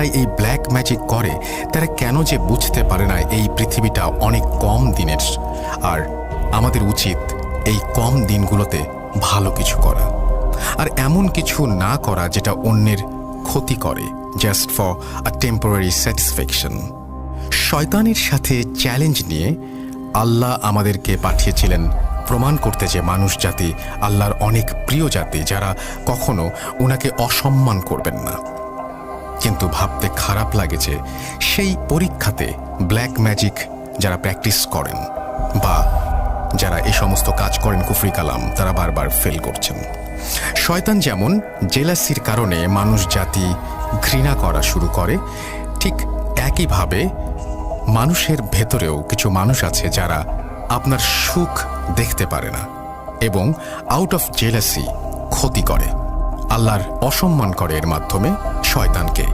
যারা এই black magic করে, তারা কেন যে বুঝতে পারে না এই পৃথিবীটা অনেক কম দিনের। আর আমাদের উচিত এই কম দিনগুলোতে ভালো কিছু করা। আর এমন কিছু না করা যেটা অন্যের ক্ষতি করে just for a temporary satisfaction শয়তানের সাথে চ্যালেঞ্জ নিয়ে আল্লাহ আমাদেরকে পাঠিয়েছিলেন প্রমাণ করতে যে মানুষ জাতি আল্লাহর অনেক প্রিয় জাতি, যারা কখনো ওনাকে অসম্মান করবেন না। কিন্তু ভাবতে খারাপ লাগে যে সেই পরীক্ষাতে ব্ল্যাক ম্যাজিক যারা প্র্যাকটিস করেন বা যারা এই সমস্ত কাজ করেন কুফরি কালাম, তারা বারবার ফেল করছেন। শয়তান যেমন জেলাসির কারণে মানুষ জাতি ঘৃণা করা শুরু করে, ঠিক একইভাবে মানুষের ভেতরেও কিছু মানুষ আছে যারা আপনার সুখ দেখতে পারে না এবং আউট অফ জেলাসি ক্ষতি করে। আল্লাহর অসম্মান করে এর মাধ্যমে শয়তানকে।